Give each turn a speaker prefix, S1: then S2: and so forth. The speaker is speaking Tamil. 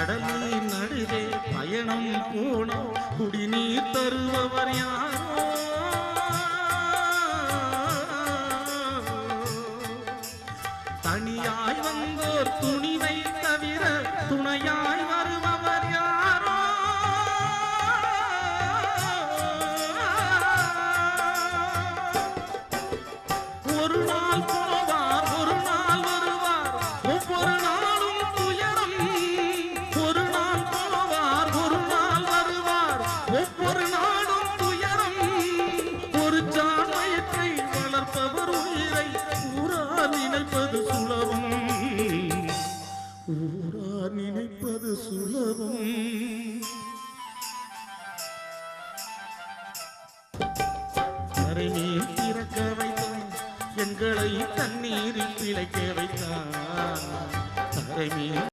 S1: கடலின் நடுவே பயணம் போனோம் குடிநீர் தருபவர் யாரோ? தனியாய் வந்தோர் துணிவை தவிர துணையாய் வருபவர் யாரோ? ஒரு நாள் போவார் ஒரு நாள் வருவார். ஒவ்வொரு வளர்ப்பவர் உயிரை ஊரா நினைப்பது சுலபம். ஊரா நினைப்பது சுலபம். கரைநீர் திறக்க வைத்தான் எங்களை தண்ணீரில் பிழைக்க வைத்தான் கரைநீர்